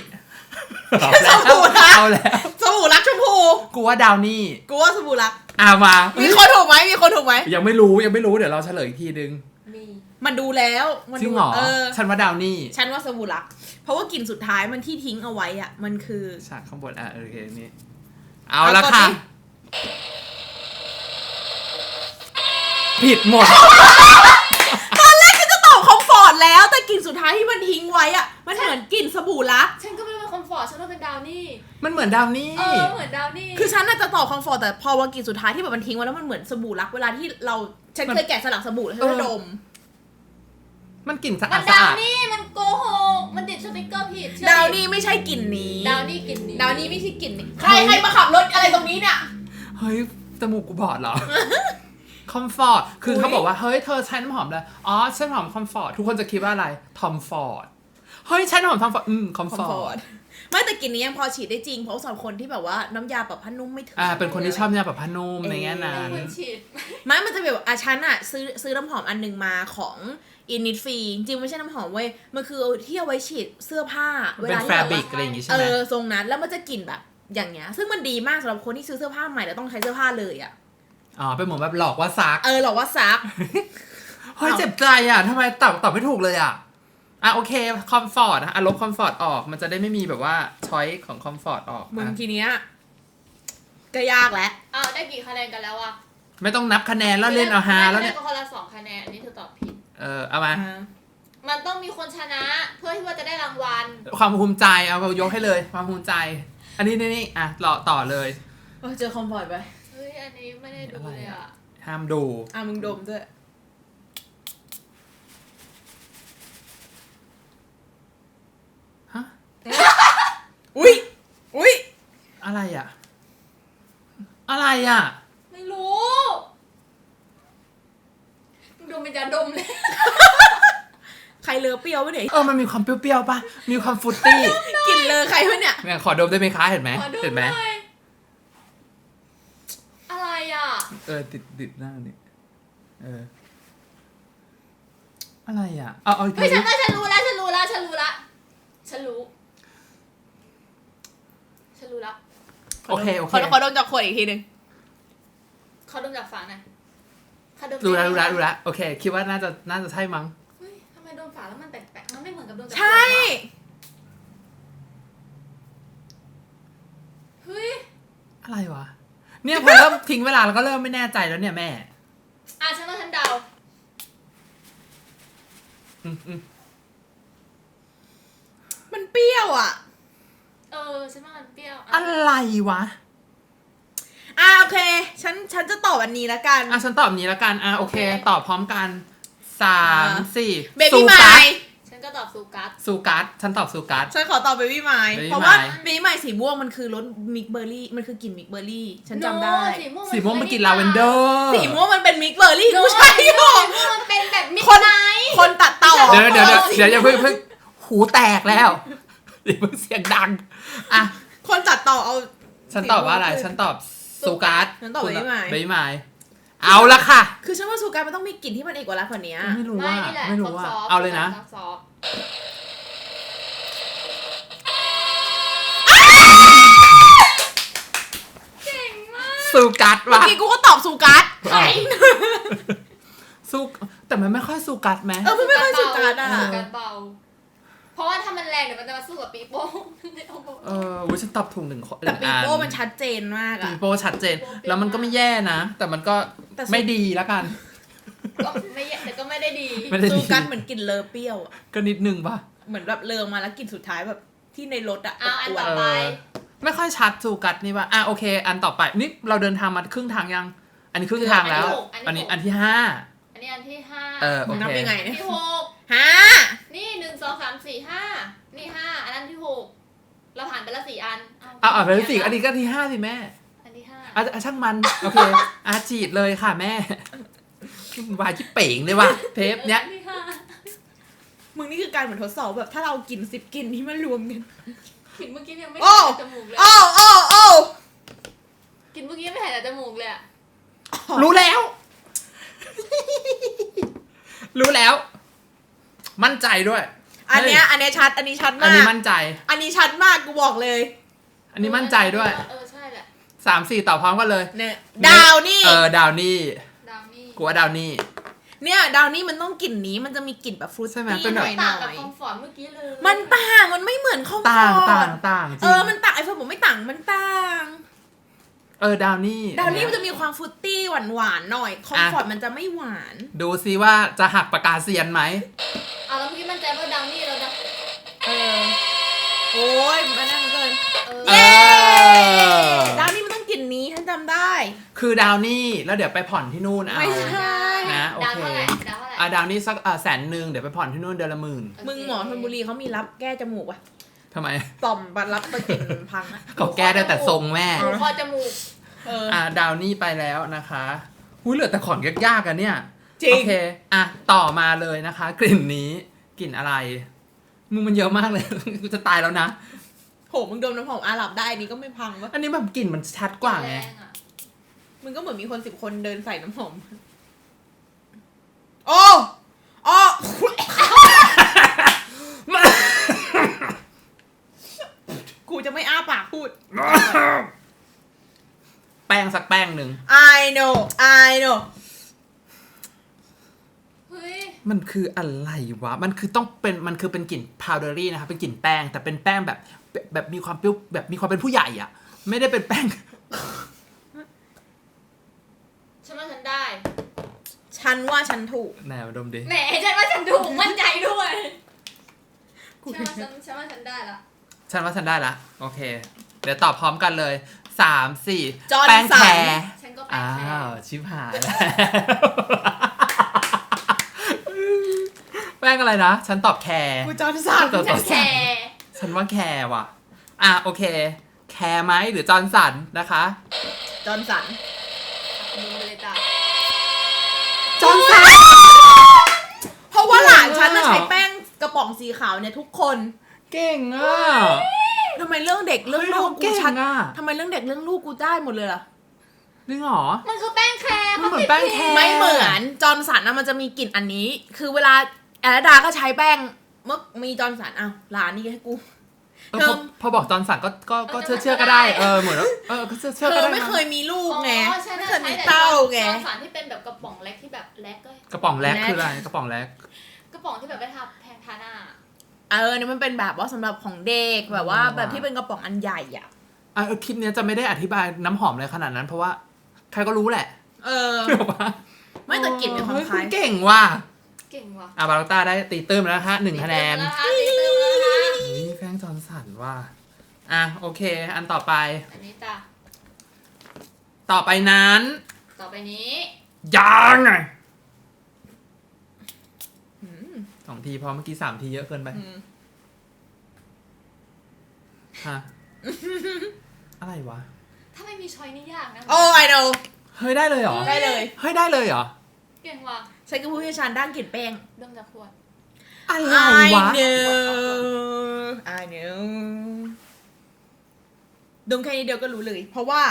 Speaker 2: สบู่ละ
Speaker 1: เอาแล้ว
Speaker 2: สบู่รักชมพู
Speaker 1: กูว่าดาวนี่
Speaker 2: กูว่าสบู่รัก
Speaker 1: อะมา
Speaker 2: มีคนถูกไหมมีคนถูกไหม
Speaker 1: ยังไม่รู้ยังไม่รู้เดี๋ยวเราเฉลยอีกทีนึง
Speaker 3: มี
Speaker 2: มันดูแล้วมัน
Speaker 1: จริ
Speaker 2: ดู
Speaker 1: งเหรอ
Speaker 2: เออ
Speaker 1: ฉันว่าดาวนี่
Speaker 2: ฉันว่าสบู่รัก เพราะว่ากลิ่นสุดท้ายมันที่ทิ้งเอาไว้อะมันคือ
Speaker 1: ฉากข้างบนอะโอเคนี่เอาละค่ะ
Speaker 2: เอากดดิ
Speaker 1: ผิดหมด
Speaker 2: จะตอบคอมฟอร์ตแล้วแต่กลิ่นสุดท้ายที่มันทิ้งไว้อะมันเหมือนกลิ่นสบู่รัก
Speaker 3: ฉันก็ไม่ได้เป็น คอมฟอร์ตฉันว่าเป็นดาวนี่
Speaker 1: มันเหมือนดาวนี่
Speaker 3: เออเหมือนดาวนี่
Speaker 2: คือฉันน่าจะตอบคอมฟอร์ตแต่พอว่ากลิ่นสุดท้ายที่แบบมันทิ้งไว้แล้วมันเหมือนสบู่รักเวลาที่เราฉันเคยแกะสลักสบู่แล้วฉันก็ดม
Speaker 1: มันกลิ่นสะ
Speaker 3: มั
Speaker 1: อานด
Speaker 3: ดา
Speaker 1: สะ
Speaker 3: ว
Speaker 1: อาด
Speaker 3: นี่มันโกหกมันติดสติกเกอร์ผิดเชื่อ
Speaker 2: ดาว
Speaker 3: ดิ
Speaker 2: นี่ไม่ใช่กลิ่นนี้
Speaker 3: ดาวนี่กลิ่นนี้
Speaker 2: ดาวนี่ไม่ใช่กลิ่นนี้ใครใครมาขับรถอะไรตรงนี้เนี่ย
Speaker 1: เฮ้ยจมูกกูบอดเหรอ คอมฟอร์ต คือ
Speaker 2: อุ๊ย
Speaker 1: เขาบอกว่า เฮ้ย เธอใช้น้ำหอมเลยอ๋อใช้น้ำหอมคอมฟอร์ต ทุกคนจะคิดว่าอะไร ทอมฟอร์ด เฮ้ย ใช้น้ำหอมทอมฟอร์ด อืม คอม
Speaker 2: คอ
Speaker 1: ฟ
Speaker 2: ม
Speaker 1: อ
Speaker 2: ฟอ
Speaker 1: ร์
Speaker 2: ร์
Speaker 1: ด
Speaker 2: ต ไม่แต่กลิ่นนี้ยังพอฉีดได้จริง เพราะสำหรับคนที่แบบว่าน้ำยาปรับผ้านุ่มไม่ถึง
Speaker 1: อ่าเป็นคนที่ชอบยาแบบผ้านุ่มในแง่นั้
Speaker 3: ไม่
Speaker 1: น
Speaker 3: ควรฉีด
Speaker 2: ไม่มันจะแบบอะฉันอะซื้อซื้อน้ำหอมอันหนึ่งมาของอินนิตฟรีจริงๆไม่ใช่น้ำหอมเว้ย มันคือเอาที่เอาไว้ฉีดเสื้อผ้า เว
Speaker 1: เป็น
Speaker 2: ลาที่
Speaker 1: แฟ
Speaker 2: แบบ
Speaker 1: บริก
Speaker 2: ว่า
Speaker 1: อะไรอย่างงี้ใช่
Speaker 2: เอ
Speaker 1: ไหม
Speaker 2: อทรงนั้นแล้วมันจะกลิ่นแบบอย่างเงี้ย ซึ่งมันดีมากสำหรับคนที่ซื้อเสื้อผ้าใหม่แล้วต้องใช้เสื้อผ้าเลยอะ
Speaker 1: อ๋อเป็นเหมือนแบบหลอกว่าซัก
Speaker 2: เออหรอกว่าซัก
Speaker 1: เฮ้ย
Speaker 2: เอา
Speaker 1: เจ็บใจอะทำไมตอบตอบไม่ถูกเลยอะ อะโอเคคอมฟอร์ตนะอะลบคอมฟอร์ตออก มันจะได้ไม่มีแบบว่าช้อยของคอมฟอร์ตออก
Speaker 2: มึง
Speaker 1: อะ
Speaker 2: ทีเนี้ยก็ยากแล้ว
Speaker 3: อ้าวได้กี่คะแนนกันแล้วอะ
Speaker 1: ไม่ต้องนับคะแนนแล้วเล่นเอาฮาแล้วเนี่ย
Speaker 3: ได้ก็คนละสองคะแนนอันนี้เธอตอบผิด
Speaker 1: เออเอามา
Speaker 3: มันต้องมีคนชนะเพื่อที่ว่าจะได้รางวัล
Speaker 1: ความภูมิใจเอายกให้เลย ความภูมิใจ อันนี้นี่นี่อะต่อต่อเลย
Speaker 2: เออเจอคอมฟอร์ตไป
Speaker 3: เฮ้ยอันนี้ไม่ได้ดูเลยอะ
Speaker 1: ห้ามดู
Speaker 2: อะมึงดมด้วย
Speaker 1: ฮะ
Speaker 2: อุ้ยอุ้ย
Speaker 1: อะอะไรอะ อะไรอะ
Speaker 3: ไม่รู้มึงดมเป็นยาดมเลย
Speaker 2: ใครเลอเปรี้ยววะเนี่ย
Speaker 1: เออมันมีความเปรี้ยวๆป่ะ มีความฟรุตตี้
Speaker 2: กลินเลอใครวะเนี่ย
Speaker 1: แม่งขอดมได้ไหมคะเห็นไหม
Speaker 3: ขอดม
Speaker 1: เห็นไหม
Speaker 3: น่อยอะไรอะ
Speaker 1: เออติดติดหน้านี่เอออะไรอะเอาเอาอีก
Speaker 3: เฮ้ย
Speaker 1: ที
Speaker 3: ฉันว่าฉันรู้แล้วฉันรู้แล้วฉันรู้ละฉันรู้ ฉันรู้ละ
Speaker 1: โอเคโอเค
Speaker 2: ขอขอดมจากขวดอีกทีหนึ่ง
Speaker 3: เขาดมจากฝาหน่อยเขาดม
Speaker 1: รู้แล้ว
Speaker 3: ได้
Speaker 1: รู้แล้ว
Speaker 3: ไหม
Speaker 1: รู้แล้วโอเค คิดว่าน่าจะน่าจะใช่มั้ง
Speaker 3: เฮ้ยทำไมดมฝาแล้วมันแปลกๆมันไม่เหมือนกับดมจาก
Speaker 2: ใช่
Speaker 3: ขวดวะเฮ้ย
Speaker 1: อะไรวะ เนี่ยพอเริ่ม ทิ้งเวลาแล้วก็เริ่มไม่แน่ใจแล้วเนี่ยแม่
Speaker 3: อะฉันว่าฉันเดา
Speaker 1: อืมอืม
Speaker 2: มันเปรี้ยวอะ
Speaker 3: เออฉันว่ามันเปรี้ยว
Speaker 1: อะ
Speaker 3: อะ
Speaker 1: ไรวะ
Speaker 2: อ่าโอเค ฉันฉันจะตอบอันนี้ละกัน
Speaker 1: อะฉันตอบนี้แล้วกันอะโอเค ตอบพร้อมกันสาม
Speaker 2: อ่า
Speaker 1: สี่
Speaker 2: เบบี้ไม
Speaker 1: กัส
Speaker 2: ล์
Speaker 3: ฉันก็ตอบซูกัส
Speaker 1: ซูกัสฉันตอบซูกัส
Speaker 2: ฉันขอตอบเบบี้ไมล์
Speaker 1: Baby
Speaker 2: เพราะว่า
Speaker 1: Mile
Speaker 2: เบบี้ไมล์สีม่วงมันคือรสมิกเบอร์รี่ มันคือกลิ่นมิกเบอร์รี่ ฉันจำได้
Speaker 3: โสีม่วง
Speaker 1: สีม่วงมันกินลาเวนเดอร์
Speaker 2: สีม่วงมันเป็นมิกเบอร์รี่
Speaker 3: โน้
Speaker 2: ผู้
Speaker 3: ต
Speaker 2: ชาย
Speaker 3: สี
Speaker 2: หร
Speaker 3: ม่ว
Speaker 2: อง
Speaker 3: มันเป็นแบบมิด
Speaker 2: คน
Speaker 3: ไนท์
Speaker 2: คนตัดต่อ
Speaker 1: เดี๋ยวเดี๋ยวเดี๋ยว
Speaker 3: อ๋อ
Speaker 1: เดี๋ยวอย่าเพิ่งเพิ่งหูแตกแล้ว เดี๋ยวเพิ่งเสียงดัง อะ
Speaker 2: คนตัดต่อเอา
Speaker 1: ฉันตอบว่าอะไร ฉันตอบซูกัส
Speaker 2: ฉันตอบ Baby Mile
Speaker 1: เบบี้ไมล์เอาละค่ะ
Speaker 2: คือฉันว่าซูการมันต้องมีกลิ่นที่มันเอกลักษณ์กว่านี้
Speaker 1: ไม่รู้
Speaker 3: ไม่
Speaker 1: ว่า
Speaker 3: นี่แหละ
Speaker 1: ไม่รู้ว่า
Speaker 3: ซฟต์ๆ
Speaker 1: เอาเลยนะ
Speaker 3: ซอฟต์
Speaker 1: ซูกัส
Speaker 2: เมื่อ
Speaker 1: ว่ะ
Speaker 2: กี้กูก็ตอบซูการ์
Speaker 1: อ้าวซูแต่มันไม่ค่อยซูกัสไหม
Speaker 2: เออมันไม่ค่อยซูการ์อะ
Speaker 3: ซูกัสเบา เพราะว่าถ้ามันแรงเดี๋ยวมันจะมาสู้กับปีโป้ไม่เอาบอก
Speaker 1: เออวุ้ยฉันตอบถูกหนึ่งคน
Speaker 2: แต่ปีโป้
Speaker 1: หงอั
Speaker 2: มันชัดเจนมาก
Speaker 1: ปี
Speaker 2: อะ
Speaker 1: โป้ชัดเจน แล้วมันก็ไม่แย่นะ แต่มันก็
Speaker 2: แต่ซู
Speaker 1: ไม่ดีแล้วกัน
Speaker 3: ก็ไม่แย่แต่ก็ไม่ได้ดี
Speaker 1: ไม่ได้
Speaker 2: ซู
Speaker 1: ดี
Speaker 2: การ์เหมือนกลิ่นเลอเปรี้ยวอะ
Speaker 1: ก็นิดนึงป่ะ
Speaker 2: เหมือนแบบเลอมาแล้วกลิ่นสุดท้ายแบบที่ในรถอะ
Speaker 3: เอาอัน
Speaker 2: ว
Speaker 3: ต่
Speaker 2: น
Speaker 3: อไป
Speaker 1: ไม่ค่อยชัดซูกัสนี่ว่าอะโอเค อันต่อไปนี่เราเดินทางมาครึ่งทางยัง อันนี้ครึ่งทางแล้ว อันนี้อันที่ห้า
Speaker 3: อันนี้อันที่ห้า
Speaker 1: เออโอ
Speaker 2: นับ
Speaker 1: เค
Speaker 2: ยังไง
Speaker 3: อัน
Speaker 2: เนี่ย
Speaker 3: ที่หก
Speaker 2: ฮะ
Speaker 3: นี่หนึ่งสองสามสี่ห้านี่ห้าอันนั้นที่หกเราผ่านไปแล้วสี่อัน
Speaker 1: เอาเอาไปเลยสิอันนี้ก็ที่ห้าสิแม่
Speaker 3: อันที่ห้า
Speaker 1: อะอะช่างมันโอเคอาฉีดเลยค่ะแม่วายที่เป่งเลยว่ะเทปเนี้ย
Speaker 3: อัที่ห้า
Speaker 2: มึงนี่คือการเหมือนทดสอบแบบถ้าเรากินสิบกลินที่มันรวมกัน
Speaker 3: กลินเมื่อกี้ยังไม่
Speaker 2: โอ้
Speaker 3: หายจากจมูกเลย
Speaker 2: โอ้โอ้โอ้
Speaker 3: กลินเมื่อกี้ยังไม่หายจากจมูกเลยอะ
Speaker 1: รู้แล้ว รู้แล้ว มั่นใจด้วย
Speaker 2: อันเนี้ยอันเนี้ยชัด อันนี้ชัด
Speaker 1: อัน
Speaker 2: มา
Speaker 1: นี้
Speaker 2: ก
Speaker 1: มั่นใจ
Speaker 2: อันนี้ชัดมากกูบอกเลย
Speaker 1: อันนี้มั่นใจด้วย
Speaker 3: เออใช่แหละ
Speaker 1: สามสี่ต่อพร้อมกันเลย
Speaker 2: เนี่ยดาวนี่
Speaker 1: เออดาวนี่
Speaker 3: ดาวนี่
Speaker 1: กูว่าดาวนี่
Speaker 2: เนี่ยดาวนี่มันต้องกลิ่นนี้มันจะมีกลิ่นแบบฟรุต
Speaker 1: ใช่ไหม
Speaker 2: ตี้
Speaker 1: เป็น
Speaker 2: ห
Speaker 1: แบบ
Speaker 2: น่อย
Speaker 3: ต่างกับ
Speaker 2: ๆ
Speaker 3: คอมฟอร์ตเมื่อกี้เลย
Speaker 2: มันต่างมันไม่เหมือนคอมฟอ
Speaker 1: ต่าง
Speaker 2: ร์ต
Speaker 1: ต่างต่างจริ
Speaker 2: เองอมันต่างไอ้เฟิร์นบอกไม่ต่างมันต่าง
Speaker 1: เออดาวนี่
Speaker 2: ดาวนี่มันจะมีความฟรุตตี้หวานหวานๆหน่อยคอมฟอร์ตมันจะไม่หวาน
Speaker 1: ดูซิว่าจะหักปากกาเซียนไหม
Speaker 3: เอาแล้วเมื่อกี้มั่นใจว่าดาวนี่เราจะ
Speaker 2: เออโอ้ยมันนั่นเกิน
Speaker 3: เออ
Speaker 1: เออ
Speaker 2: ดาวนี่มันต้องกลิ่นนี้ฉันจำได้
Speaker 1: คือดาวนี่แล้วเดี๋ยวไปผ่อนที่นู่นเอา
Speaker 2: ไม่ใช่
Speaker 1: นะโอ
Speaker 3: ดาว
Speaker 1: เค
Speaker 3: เท่าไหร่ดาวเท่าไหร่
Speaker 1: อะดาวนี่สักอะแสนหนึ่งเดี๋ยวไปผ่อนที่นู่นเดือนละหมื่น
Speaker 3: โเค
Speaker 2: มึงหมอธนบุรีเขามีรับแก้จมูกวะ
Speaker 1: ทำไม
Speaker 2: ต่อมบัตรรับตะเก็บพังอะ
Speaker 1: เขาแก้ได้แต่ทรงแม่
Speaker 3: หนูคอจมูก
Speaker 2: เออ
Speaker 1: อะดาวนี่ไปแล้วนะคะหุ้ยเหลือแต่ของยากๆกันเนี่ย
Speaker 2: จริง
Speaker 1: โอเค อะ ต่อมาเลยนะคะ กลิ่นนี้ กลิ่นอะไร มึงมันเยอะมากเลย กูจะตายแล้วนะ
Speaker 2: โห มึงดมน้ำหอมอาหรับได้อันนี้ก็ไม่พังวะ
Speaker 1: อันนี้แบบกลิ่นมันชัดกว่าไง
Speaker 3: แรงอะ
Speaker 2: มึงก็เหมือนมีคนสิบคนเดินใส่น้ำหอม โอ้โอ้ จะไม่อ้าปากพูด
Speaker 1: แป้งสักแป้งหนึ่ง
Speaker 2: I know I know
Speaker 3: เฮ้ย
Speaker 1: มันคืออะไรวะ มันคือต้องเป็น มันคือเป็นกลิ่นพาวเดอรี่นะคะเป็นกลิ่นแป้ง แต่เป็นแป้งแบบแบบ แบบมีความเปรี้ยว แบบมีความเป็นผู้ใหญ่อะไม่ได้เป็นแป้ง
Speaker 3: ฉันว่าฉันได้
Speaker 2: ฉันว่าฉันถูก
Speaker 1: ไหนมาดมดิ
Speaker 3: แหมฉันว่าฉันถูกมั่นใจด้วยฉันว่าฉันฉันว่าฉันได้ละ
Speaker 1: ฉันว่าฉันได้ละ โอเค เดี๋ยวตอบพร้อมกันเลยสามสี่
Speaker 2: จอห์น
Speaker 1: แป้ง
Speaker 2: สัน
Speaker 1: แคร์
Speaker 3: ฉันก็แปล
Speaker 1: อ้าก
Speaker 3: แค่
Speaker 1: วชิบหายแล้ว แป้งอะไรนะ ฉันตอบแคร์
Speaker 2: กูจอนสัน
Speaker 1: ตัว
Speaker 3: ฉันแคร์
Speaker 1: ฉันว่าแคร์ว่ะ อะ โอเค แคร์ไหมหรือจอร์นสันนะคะ
Speaker 2: จอร์นสัน
Speaker 3: มือไปเลยจ้ะ
Speaker 1: จอร์นสัน
Speaker 2: เพราะว่าหลานฉันน่ะ
Speaker 1: ว้าว
Speaker 2: ใช้แป้งกระป๋องสีขาวเนี่ยทุกคน
Speaker 1: เก่งอะ
Speaker 2: ทำไมเรื่องเด็กเรื่อง
Speaker 1: เฮ้ย
Speaker 2: ลูก
Speaker 1: เขาเก่
Speaker 2: กู
Speaker 1: ง
Speaker 2: ชัด
Speaker 1: อะ
Speaker 2: ทำไมเรื่องเด็กเรื่องลูกกูได้หมดเลยล่ะ
Speaker 1: จริงเหรอ
Speaker 3: มันคือแป้งแคร์
Speaker 1: มันเหมือนแป้งแคร์
Speaker 2: ไม่เหมือนจอร์นสันนะมันจะมีกลิ่นอันนี้ คือเวลาแอลดาก็ใช้แป้งเมื่อมีจอร์นสันอ้าวหลานนี่ให้กู
Speaker 1: เออ
Speaker 2: เธอ
Speaker 1: พอพอบอกจอร์นสันก็ก็ก็เชื่อเชื่อก็ได้ เออเหมือนว่าเออก็เชื่อ
Speaker 2: เธ
Speaker 1: เชื่อก็
Speaker 2: อ
Speaker 1: ได้
Speaker 2: ไม่
Speaker 1: นะ
Speaker 2: เคยมีลูกไง
Speaker 3: อ๋อใช่
Speaker 2: ไม่
Speaker 3: ใช่
Speaker 2: เคยมี
Speaker 3: ใช่
Speaker 2: เต้าไง
Speaker 3: จอร์นสันที่เป็นแบบกระป๋องเล็กที่แบบเล็กก็
Speaker 1: กระป๋องแรก
Speaker 2: แรก
Speaker 1: คืออะไรกระป๋องแรก
Speaker 3: กระป๋องที่แบบไปทาแพงทาหน้า
Speaker 2: เออเนี่ยมันเป็นแบบว่าสำหรับของเด็กแบบว่า
Speaker 1: อ๋อ
Speaker 2: แบบที่เป็นกระป๋องอันใหญ่อะ
Speaker 1: อะเออคลิปเนี้ยจะไม่ได้อธิบายน้ำหอมเลยขนาดนั้น เพราะว่าใครก็รู้แหละ
Speaker 2: เออ
Speaker 1: แบบว่า
Speaker 2: ไม่แต่กลิ่นเป็นของ
Speaker 1: เฮ้ย
Speaker 2: ใคร
Speaker 1: คุณเก่งว่ะ
Speaker 3: เก่งว่ะ
Speaker 1: อาบาลต้าได้ตีตื้มแล้วนะคะหนึ่งคะแนน
Speaker 3: ตีตื้มแล้วนะคะ
Speaker 1: เฮ้ยแฟรงค์จอร์นสันว่ะอะโอเค อันต่อไป
Speaker 3: อันนี้จ้ะ
Speaker 1: ต่อไปนั้น
Speaker 3: ต่อไปนี้
Speaker 1: ยังไง
Speaker 2: อืม
Speaker 1: ส องทีพอเมื่อกี้สามทีเยอะเกินไป
Speaker 2: อืม
Speaker 1: ฮะอะไรวะ
Speaker 3: ถ้าไม่มีช้อยนี่ยากนะ
Speaker 2: โอ้ I know
Speaker 1: เฮ้ยได้เลยเหรอ
Speaker 2: ได้เลย
Speaker 1: เฮ้ยได้เลยเหรอ
Speaker 3: เก่งว่ะ
Speaker 2: ใช้กระพุ้ยชาญด้านกลิ่นแป้ง
Speaker 3: เรื่องจากขวด
Speaker 1: อะไร
Speaker 2: I
Speaker 1: วะ
Speaker 2: know I know ดมแค่นี้เดียวก็รู้เลย เพราะว่า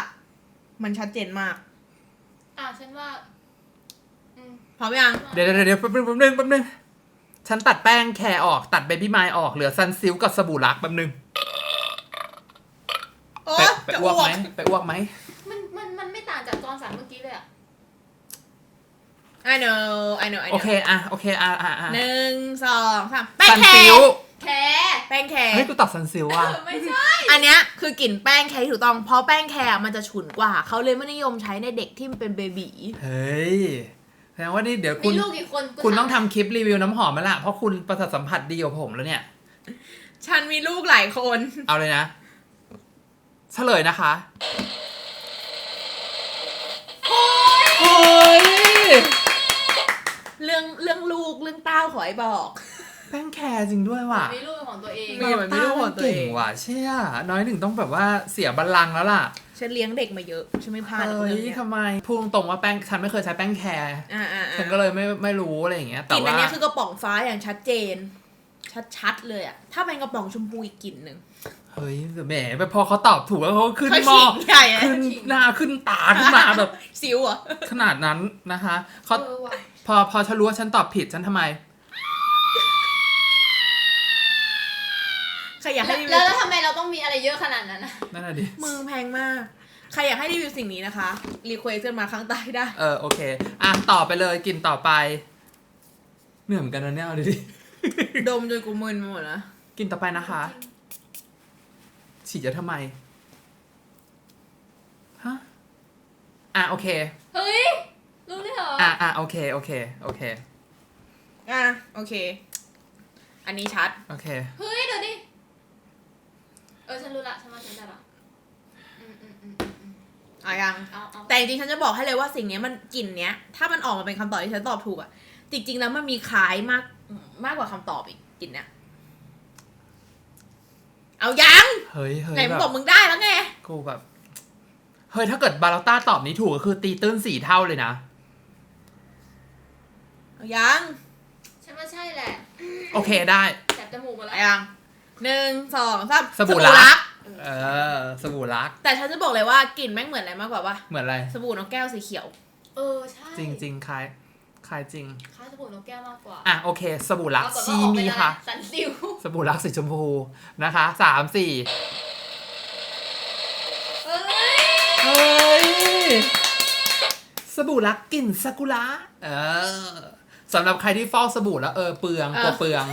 Speaker 2: มันชัดเจนมาก
Speaker 3: อะฉันว่า อืม
Speaker 2: พร้อมยัง
Speaker 1: เดี๋ยวเดี๋ยวเดี๋ยวแป๊บนึงแป๊บนึงแป๊บนึง ฉันตัดแป้งแคร์ออกตัดเบบี้ไมล์ออกเหลือซันซิลกับสบู่รักแป๊บนึง
Speaker 2: โอ้
Speaker 1: ไปไป
Speaker 2: จะ
Speaker 1: อ้วก
Speaker 2: อ้ว
Speaker 1: ไห
Speaker 2: ก
Speaker 1: มไปอ้วกไหม
Speaker 3: มันมันมันไม่ต่างจากจอร์นสันเมื่อกี้เลยอะ
Speaker 2: I know I know I
Speaker 1: โอ
Speaker 2: know
Speaker 1: เคอะโอเคอะอะอะ
Speaker 2: หนึ่งสองสามแป้ง
Speaker 1: ซัน
Speaker 2: แค
Speaker 1: ซิล
Speaker 2: ร์
Speaker 3: แคร์
Speaker 2: แป้งแคร์
Speaker 1: เฮ้ยกูตอบซันซิลว่ะ
Speaker 3: ไม่ใช่
Speaker 2: อันเนี้ยคือกลิ่นแป้งแคร์ที่ถูกต้องเพราะแป้งแคร์มันจะฉุนกว่า เขาเลยไม่นิยมใช้ในเด็กที่มันเป็นเบบี
Speaker 1: เฮ้ยแส ดงว่านี่เดี๋ยว
Speaker 3: มี
Speaker 1: คุณ
Speaker 3: ลูกกี่คนกู
Speaker 1: คุณ
Speaker 3: ถาม
Speaker 1: ต้องทำคลิปรีวิวน้ำหอมแล้วล่ะเพราะคุณประสาทสัมผัสดีกว่าผมแล้วเนี่ย
Speaker 2: ฉันมีลูกหลายคน
Speaker 1: เอาเลยนะเฉลยนะคะเฮ้ย
Speaker 2: เรื่องเรื่องลูกเรื่องเต้าขอให้บอก
Speaker 1: แป้งแคร์จริงด้วยว่ะ
Speaker 3: มีลูกเป็นของตัวเอง
Speaker 2: มีเหมือนลูกของตัวเอง
Speaker 1: ก่ว่ะเชี่ยน้อยหนึ่งต้องแบบว่าเสียบัลลังก์แล้วล่ะ
Speaker 2: ฉันเลี้ยงเด็กมาเยอะฉันไม่พลาดกับ
Speaker 1: เฮ้
Speaker 2: เรื่อง
Speaker 1: ย
Speaker 2: เนี้ย
Speaker 1: ทำไมพูดตรงๆว่าแป้งฉันไม่เคยใช้แป้งแคร์
Speaker 2: อ่าอ่า
Speaker 1: ฉันก็เลยไม่ไม่รู้อะไรอย่างเงี้ย
Speaker 2: ก
Speaker 1: แต่
Speaker 2: ลิ่นอั
Speaker 1: ว่าน
Speaker 2: เนี้ยคือกระป๋องฟ้าอย่างชัดเจน ชัดๆเลยอะถ้าเป็นกระป๋องชมพูอีกกลิ่นหนึ่ง
Speaker 1: เฮ้ยแหมไปพอเขาตอบถูกแล้วเขาขึ้น
Speaker 2: เขา
Speaker 1: หมอ
Speaker 2: ขิงใหญ่อะ
Speaker 1: ขึ้นหน้าขึ้นตาขึ้นมาแบบ
Speaker 2: สิวเหรอะ
Speaker 1: ขนาดนั้นนะคะเขา
Speaker 3: เออว่ะ
Speaker 1: พอพอฉันรู้ว่าฉันตอบผิดฉันทำไม
Speaker 2: ใครอยากให้รีวิ
Speaker 3: แล้ว
Speaker 2: ว
Speaker 3: แล้วทำไมเราต้องมีอะไรเยอะขนาดนั้นอะ
Speaker 1: นั่นแหะดิ
Speaker 2: มือแพงมาก ใครอยากให้รีวิวสิ่งนี้นะคะรีเควสกันมาข้างใต้ได้
Speaker 1: เออโอเค อะ ต่อไปเลยกินต่อไป เหนื่อยเหมือนกันนะเนี่ยเอาดิ
Speaker 2: ดมจนกูมึนไปหมดแล้ว
Speaker 1: กินต่อไปนะคะ ฉีดเยอะทำไม ฮะ อะ โอเค
Speaker 3: เฮ้ย รู้เลยเหรอ
Speaker 1: อะอะโอเค โอเค โอเค
Speaker 2: อะโอเค อันนี้ชัด
Speaker 1: โอเค
Speaker 3: เฮ้ยเดี๋ยวดิเออฉันรู้ละฉันว่าฉันได้ละอืมอืมอืมอืมอืม
Speaker 2: อะยัง
Speaker 3: เอาเอา
Speaker 2: แต่จริงๆฉันจะบอกให้เลยว่าสิ่งเนี้ยมันกลิ่นเนี้ย ถ้ามันออกมาเป็นคำตอบที่ฉันตอบถูกอะจริงๆแล้วมันมีคล้ายมากมากกว่าคำตอบอีกกลิ่นเนี้ยเอายัง
Speaker 1: เฮ้ยเฮ้ย
Speaker 2: ไหนมึ
Speaker 1: แบ
Speaker 2: งบอบกมึงได้แล้วไง
Speaker 1: กูแบบ เฮ้ยถ้าเกิดบาลต้าตอบนี้ถูกก็คือตีตื้นสี่เท่าเลยนะ
Speaker 2: เอายัง
Speaker 3: ฉันว่าใช่แหละ
Speaker 1: โอเคได้
Speaker 3: แสบจมูกหมดแล้ว
Speaker 2: เอายัง หนึ่งสองสาม
Speaker 1: สบู่รัก
Speaker 2: ก
Speaker 1: เออ สบู่รัก
Speaker 2: แต่ฉันจะบอกเลยว่ากลิ่นแม่งเหมือนอะไรมากกว่าว่า
Speaker 1: เหมือนอะไร
Speaker 2: สบู่นกแก้วสีเขียว
Speaker 3: เออใช่
Speaker 1: จริงจริงๆคล้ายคล้ายจริง
Speaker 3: ค้าสบู่นกแก้วมากกว่า
Speaker 1: อะโอเค สบู่รัก
Speaker 3: ปรากฏว่า
Speaker 1: ชี
Speaker 3: ออกเป็
Speaker 1: มี
Speaker 3: นอไร
Speaker 1: ค่ะ
Speaker 3: สันซิว
Speaker 1: สบู่รักสีชมพูนะคะสามสี่
Speaker 3: เฮ้ย
Speaker 1: เฮ้ย สบู่รักกลิ่นซากุระเออสำหรับใครที่ฟอกสบู่แล้วเออเปลือง
Speaker 2: เออ
Speaker 1: กลัวเปลือง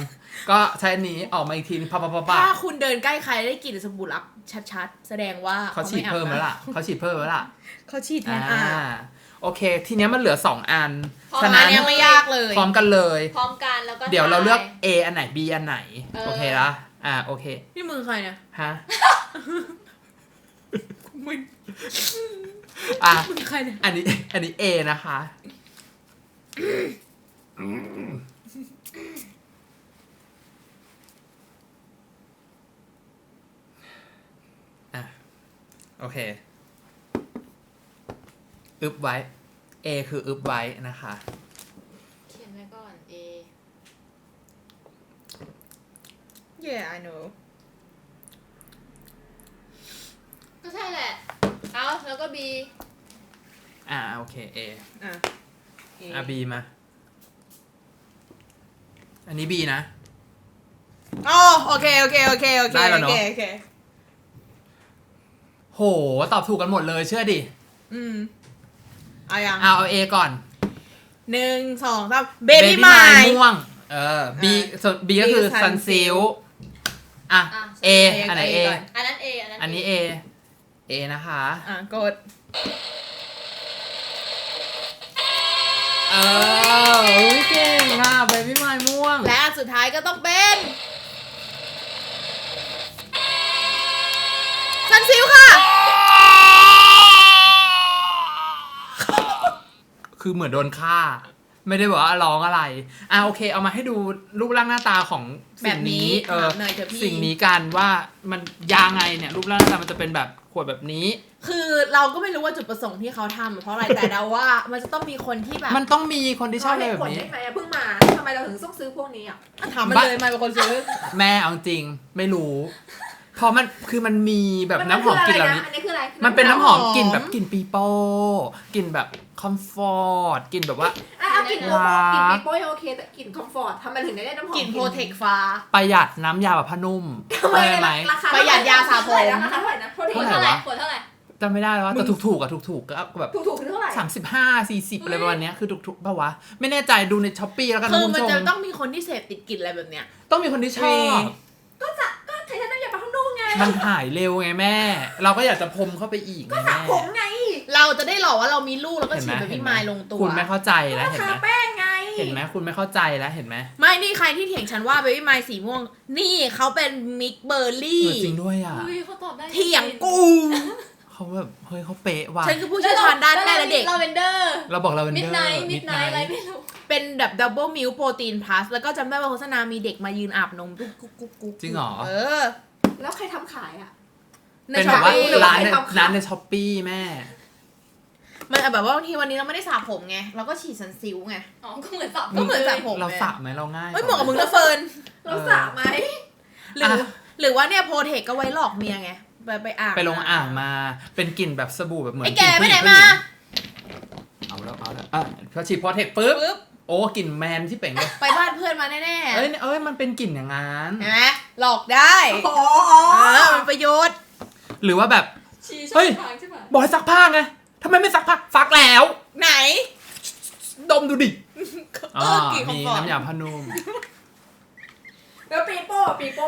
Speaker 1: ก็ใช้อันนี้ออกมาอีกทีนึงปะปะปะปะ
Speaker 2: ถ้าคุณเดินใกล้ใครได้กลิ่นสบู่รักชัดๆ แสดงว่า
Speaker 1: เขาฉีดเพิ่มแล้วล่ะเขาฉีดเพิ่มแล้วล่ะ
Speaker 2: เขาฉีดแท
Speaker 1: อ่าน
Speaker 2: อะ
Speaker 1: โอเค ทีเนี้ยมันเหลือสองอัน
Speaker 3: พอ
Speaker 1: ฉะ
Speaker 2: อั
Speaker 1: นั้นน
Speaker 2: เนี้ยไม่ยากเลย
Speaker 1: พร้อมกันเลย
Speaker 3: พร้อมกันแล้วก็
Speaker 1: เดี๋ยวเราเลือก
Speaker 3: ทย
Speaker 1: A อันไหน B อันไหน
Speaker 3: เออ
Speaker 1: โอเคละอ่าโอเค
Speaker 2: นี่มือใครเนี่ย
Speaker 1: ฮะ
Speaker 2: มึง
Speaker 1: อะ
Speaker 2: มือใครเนี่ย
Speaker 1: อันนี้อันนี้ A นะคะอะ โอเค อึบไว้ A คืออึบไว้นะคะ
Speaker 3: เขียนไว้ก่อน A
Speaker 2: yeah I know
Speaker 3: ก็ใช่แหละ เอาแล้วก็ B
Speaker 1: อ่าโอเค A
Speaker 2: อะ
Speaker 1: อะ B มา อันนี้ B นะ
Speaker 2: อ๋อโอเค โอเค โอเค โอเค
Speaker 1: ได้แล้ว
Speaker 2: โอ
Speaker 1: เนอะ
Speaker 2: เคโอเค
Speaker 1: โห ตอบถูกกันหมดเลยเชื่อดิ
Speaker 2: อืมเอายัง
Speaker 1: เอาเอา A ก่อน
Speaker 2: หนึ่งสองสามเบบี้
Speaker 1: Baby
Speaker 2: ไม
Speaker 1: Mine
Speaker 2: ล์
Speaker 1: ม่วง เออ B ส่วน B ก็คือ
Speaker 2: B คือ
Speaker 1: Sun
Speaker 2: Sun
Speaker 1: Silk อะ
Speaker 3: อะ
Speaker 1: A อันไหน A
Speaker 2: ก่อน
Speaker 3: อันนั้น A อันนั้น
Speaker 1: อันนี้ A A นะคะ
Speaker 2: อะกด
Speaker 1: เอออุ๊ยเก่งอะ Baby Mine ม่วง
Speaker 2: และอันสุดท้ายก็ต้องเป็น ซันซิลค่ะ
Speaker 1: คือเหมือนโดนฆ่า ไม่ได้บอกว่าร้องอะไร อะโอเค เอามาให้ดูรูปร่างหน้าตาของสิ่งนี้
Speaker 2: แบบนี้
Speaker 1: เออ
Speaker 2: ถามหน่อยเถอะพี่
Speaker 1: สิ่งนี้กันว่ามันยังไงเนี่ย รูปร่างหน้าตามันจะเป็นแบบขวดแบบนี้
Speaker 2: คือเราก็ไม่รู้ว่าจุดประสงค์ที่เขาทำเพราะอะไรแต่เดาว่า มันจะต้องมีคนที่แบบ
Speaker 1: มันต้องมีคนที่ชอบอะไร
Speaker 5: เห
Speaker 1: แบ
Speaker 5: ตุผ
Speaker 1: บ
Speaker 5: ล
Speaker 1: นี้
Speaker 5: ได้ไหมอะเพิ่งมาทำไมเราถึงต้องซื้อพวกนี้อะ
Speaker 2: ถามมันเลยมาเป็นคนซื้อ
Speaker 1: แม่เอาจริง ไม่รู้เพราะมันคือมันมีแบบน้ำหอมกลิ่นเหล่านี้
Speaker 5: อันนี้คืออะไร
Speaker 1: มันเป็นน้ำหอม
Speaker 2: น้ำหอม
Speaker 1: กลิ่นแบบกลิ่นปีโป้กลิ่นแบบคอมฟอร์ตกลิ่นแบบว่า
Speaker 5: อะเอากลิ่นโป
Speaker 1: รัก
Speaker 5: กลิ่นปีโป้ยังโอเคแต่กลิ่นคอมฟอร์ตทำไมถึงได้ได้น้ำหอม
Speaker 2: กลิ่นโปรเทคฟ้า
Speaker 1: ประหยัดน้ำยาแบบผ้านุ่ม
Speaker 5: ทำไม
Speaker 1: ได้ไหม
Speaker 5: ราคา
Speaker 2: ประหยัดยาสระผม
Speaker 5: ราคาเท่าไหร่นะโทษที
Speaker 3: ขวด
Speaker 1: เท่าไหร่
Speaker 3: เท่าไหร่ขวดเท่าไหร่
Speaker 1: จำไม่ได้แล้วว่าแต่ถูกๆอะถูกๆก็แบบ
Speaker 5: ถูกถูกๆคือเท่าไหร่
Speaker 1: สามสิบห้าสี่สิบอะไรประมาณเนี้ยคือถูกๆป่าวะ ไม่แน่ใจดูในช้อปปี้แล้วกัน
Speaker 2: คื
Speaker 1: นะ
Speaker 2: อ
Speaker 1: คุณ
Speaker 2: มัน
Speaker 1: ผู้ช
Speaker 2: จะ
Speaker 1: ม
Speaker 2: ต้องมีคนที่เสพติดกลิ่นอะไรแบบเนี้ย
Speaker 1: ต้องมีคนที่ชอ
Speaker 2: มี
Speaker 1: บ
Speaker 5: ก็จะก็ใช้น้ำยาปะข้างนอกไง
Speaker 1: มันหายเร็วไงแม่ เราก็อยากจะพรมเข้าไปอีกไง
Speaker 5: สระ
Speaker 1: แม่
Speaker 5: ผมไง
Speaker 2: เราจะได้หลอกว่าเรามีลูกแล้วก็
Speaker 1: เห็น
Speaker 2: ฉี
Speaker 1: ไหม
Speaker 2: ดแบบ
Speaker 1: เห็น
Speaker 2: พี่
Speaker 1: ไหม
Speaker 2: ไมล์ลงตัว
Speaker 1: คุณไม่เข้าใจแล้ว
Speaker 5: ก็
Speaker 1: เห็น
Speaker 5: ทา
Speaker 1: ไหม
Speaker 5: แป้งไง
Speaker 1: เห็นไหมคุณไม่เข้าใจแล้วเห็นไหม
Speaker 2: ไม่นี่ใครที่เถียงฉันว่าเบบี้ไมล์สีม่วง นี่เขาเป็นมิกเบอร์
Speaker 1: เอ
Speaker 2: รี่
Speaker 1: อจริงด้วยอะ
Speaker 3: อุ้ยเขาตอบได้
Speaker 2: เถียงกู
Speaker 1: เขาแบบเฮ้ยเขาเป๊ะว่ะ
Speaker 2: ฉันคือผู้เชี่ยวชาญด้านแม่และเด็ก
Speaker 3: ลาเวนเดอร์
Speaker 1: เราบอกเราเป็น
Speaker 3: มิ
Speaker 1: เด
Speaker 3: ด
Speaker 1: อ
Speaker 3: ไน
Speaker 1: ร์
Speaker 3: ท์มิดไนท์อะไรไม่รู้
Speaker 2: เป็นแบบดับเบิลมิลโปรตีนพลัสแล้วก็จำได้ว่าโฆษณามีเด็กมายืนอาบนมกุ๊กกุ๊กกุ๊กกุ๊ก
Speaker 1: จริงเหรอ
Speaker 2: เออ
Speaker 5: แล้วใครทำขายอะ
Speaker 2: ใน
Speaker 1: เป็น
Speaker 2: ช้
Speaker 1: แบ
Speaker 2: อป
Speaker 1: บว่า
Speaker 2: ปี้
Speaker 1: ร้านใน
Speaker 5: ให้ทำขาย
Speaker 1: ร้านในช้อปปี้แม่
Speaker 2: มันแบบว่าบางทีวันนี้เราไม่ได้สระผมไง เราก็ฉีดซันซิลไง
Speaker 3: อ๋อก็เหมือนสับ
Speaker 2: ก็เหมือนสระผม
Speaker 1: เรา
Speaker 2: ไง
Speaker 1: สระไหมเราง่าย
Speaker 2: เฮ้ยเหมาะกับมึงนะเฟิร์น
Speaker 5: เราสระไหม
Speaker 2: หรืออะ หรือว่าเนี่ยโปรเทคก็ไว้หลอกเมียไง ไปไปอ่าง
Speaker 1: ไปลงอ่างมา เป็นกลิ่นแบบสบู่แบบเหมือน
Speaker 2: ไอ้แก
Speaker 1: ลิ่
Speaker 2: ไปไหน
Speaker 1: ผู้ญิง
Speaker 2: มา
Speaker 1: เอาแล้วเอาแล้วอะพอฉีดพอเทคปุ๊บ
Speaker 2: ปึ๊บ
Speaker 1: โอ้กลิ่นแมนที่เป่งเลย
Speaker 2: ไปบ้านเพื่อนมาแน่ๆ
Speaker 1: เอ้ยเอ้ยมันเป็นกลิ่นอย่างนั้น
Speaker 2: เห็นไหมหลอกได้
Speaker 5: อ๋ออ๋อ
Speaker 2: เออมันประโยชน์
Speaker 1: หรือว่าแบบ
Speaker 3: ชีช
Speaker 1: เฮ้ย
Speaker 3: ทางใช่ไหม
Speaker 1: บอกให้ซักผ้าไงทำไมไม่ซักผ้าซักแล้ว
Speaker 2: ไหน
Speaker 1: ดมดูดิ
Speaker 2: เออกลิ่นของ
Speaker 1: มี
Speaker 2: ก่อน
Speaker 1: น้ำยาผ้านุ่ม
Speaker 5: แล้วปีโป้ปีโป้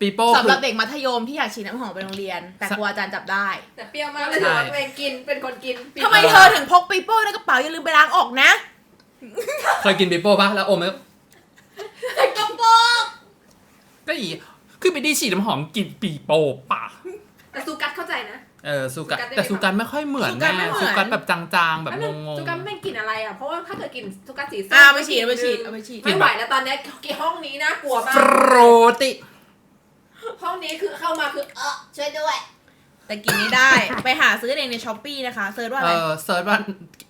Speaker 1: ปีโป้
Speaker 2: สำ
Speaker 1: คื
Speaker 2: หรั
Speaker 1: อบ
Speaker 2: เด็กมัธยมที่อยากฉีดน้ำหอมไปโรงเรียน แต่กลัวอาจารย์จับได้
Speaker 3: แต่เปรี้ยวมา
Speaker 5: แล้
Speaker 3: ก
Speaker 5: วถือว่าตัวเองกินเป็นคนกินปี
Speaker 2: ทำไมเธอถึงพกปีโป้ในกระเป๋าอย่าลืมไปล้างออกนะ
Speaker 1: เคยกินปีโป้ปะแล้วอมแล้ว
Speaker 3: กระโปรง
Speaker 1: ก็อีคือไปดีฉีดน้ำหอมกลิ่นปีโป้ป่ะ
Speaker 5: แต่ซูกัสเข้าใจนะ
Speaker 1: เออซูกัส
Speaker 5: ซูกัสได้ไหม
Speaker 1: แต่ซูกัสไม่ค่อยเหมือน
Speaker 2: ซูกัสไม่
Speaker 1: แม่
Speaker 2: เหมือน
Speaker 1: ซูกัสแบบจางๆ แบบ
Speaker 5: อัน
Speaker 1: ง
Speaker 5: นั้น
Speaker 1: ง
Speaker 5: ซูกัสไม่กลิ่นอะไรอะ เพราะว่าถ้าเกิดกลิ่นซูกัสสีส้ม
Speaker 2: อ่าไปฉีดเอาไปฉีดเอาไปฉีด
Speaker 5: ไม่ไหวแล้วตอนเนี้ยกี่ห้องนี้น่ากลัวมา
Speaker 1: ๆ
Speaker 5: ก
Speaker 1: ฟรติ
Speaker 5: ห้องนี้คือเข้ามาคือเออช่วยด้วย
Speaker 2: แต่กินไม่ได้ ไปหาซื้อเองในช้อปปี้นะคะเซิร์ชว่า
Speaker 1: เอ
Speaker 2: อะไร
Speaker 1: อเซิร์ชว่า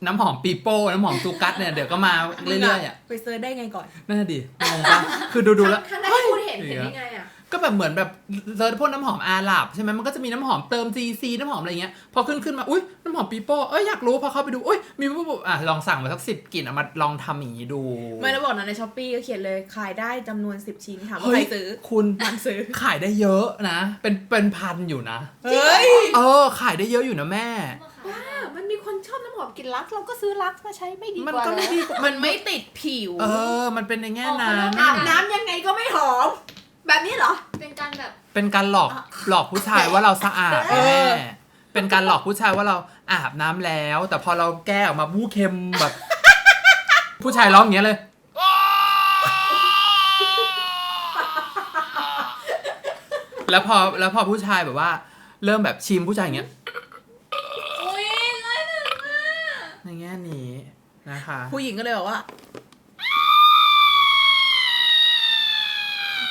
Speaker 1: น้ำหอมปีโป้ น้ำหอมซูกัสเนี่ย เดี๋ยวก็มาเรื่อยๆอะ
Speaker 2: ไปเซิร์ชได้ไงก่อน
Speaker 1: นั่นนะดิงงปะคือดูดูๆแล้ว
Speaker 5: ข้างในที่คุณเห็นเห็นได้ไงอะ
Speaker 1: ก็แบบเหมือนแบบเซิร์ชพวกน้ำหอมอาหรับใช่ไหมมันก็จะมีน้ำหอมเติม GC น้ำหอมอะไรเงี้ย พอขึ้นขึ้นมา อุ้ยน้ำหอมปีโป้เอ้ยอยากรู้พอเข้าไปดูอุ้ยมีปุ๊บปุ๊บอะลองสั่งมาสักสิบกลิ่นเอามาลองทำอย่างนี้ดู
Speaker 2: ไม่แล้วบอกนะในช้อปปี้ก็เขียนเลยขายได้จำนวน 10 ชิ้นถามว่า
Speaker 1: เฮ้
Speaker 2: ใคร
Speaker 1: ย
Speaker 2: ซื้อ
Speaker 1: คุณ
Speaker 2: มันซื้อ
Speaker 1: ขายได้เยอะนะ เป็นเป็นพันอยู่นะ
Speaker 2: เฮ้ย
Speaker 1: เออ ขายได้เยอะอยู่นะแม่
Speaker 5: ว้ามันมีคนชอบน้ำหอมกลิ่นลักซ์เราก็ซื้อลักซ์มาใช้ไม่ดีก
Speaker 1: มัน
Speaker 5: ว่า
Speaker 1: ก็ไม่
Speaker 5: เหรอ
Speaker 1: ดีกว่า
Speaker 2: มันไม่ติดผิว
Speaker 1: เออ มันเป็นในแง่นั้น
Speaker 5: อาบน้ำยังไงก็ไม่หอม แบบนี้เหรอ
Speaker 3: เป็นการแบบ
Speaker 1: เป็นการหลอกหลอกผู้ชายว่าเราสะอาด
Speaker 2: เออ
Speaker 1: แม่เป็นการหลอกผู้ชายว่าเราอาบน้ำแล้ว แต่พอเราแก้ออกมาบู้เค็มแบบ ผู้ชายร้องอย่างเงี้ยเลย แล้วพอแล้วพอผู้ชายแบบว่า เริ่มแบบชิมผู้ชายอย่างเงี้ย
Speaker 3: อุ้ยไล่หนึ่งอะ
Speaker 1: ในแง่นี้นะคะ
Speaker 2: ผู้หญิงก็เลยบอกว่า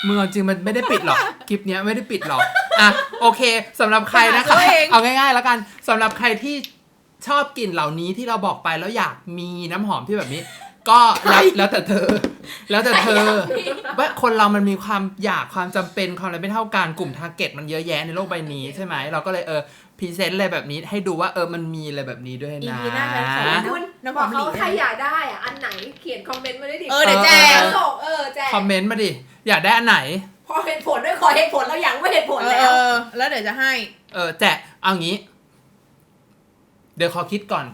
Speaker 1: มืองจริงมันไม่ได้ปิดหรอก คลิปเนี้ยไม่ได้ปิดหรอก อะโอเคสำหรับใครนะคะ
Speaker 2: ไปหาตัวเอง
Speaker 1: เอาง่ายๆแล้วกันสำหรับใครที่ชอบกลิ่นเหล่านี้ที่เราบอกไปแล้วอยากมีน้ำหอมที่แบบนี้ ก็แล้วแล้วแต่เธอ แล้วแต่เธอว่าคนเรามันมีความอยากความจำเป็นความอะไรไม่เท่ากันกลุ่มทาร์เก็ตมันเยอะแยะในโลกใบนี้ใช่ไหมเราก็เลยเออ พรีเซนต์เลยแบบนี้ให้ดูว่าเออมันมีอะไรแบบนี้ด้วย
Speaker 2: อี
Speaker 1: นะ
Speaker 2: พีหน้าฉันขอ
Speaker 5: คุณ
Speaker 2: น้ำห
Speaker 5: บ
Speaker 2: อ
Speaker 5: อก
Speaker 2: มห
Speaker 5: เขา
Speaker 2: ลี
Speaker 5: ใครอยากได้อะอันไหนเขียนคอมเมนต์มาด้วยดิ
Speaker 2: เออเดี๋ยวแจก
Speaker 5: เดี๋ยวส่งเออแจก
Speaker 1: คอมเมนต์มาดิ อยากได้อันไหน
Speaker 5: พอเหตุผลด้วยขอเหตุผลเราอยากไม่เหตุผล
Speaker 2: เอ
Speaker 5: แล้ว
Speaker 2: อ แล้วเดี๋ยวจะให้
Speaker 1: เออแจกเอางี้ เดี๋ยวขอคิดก่อน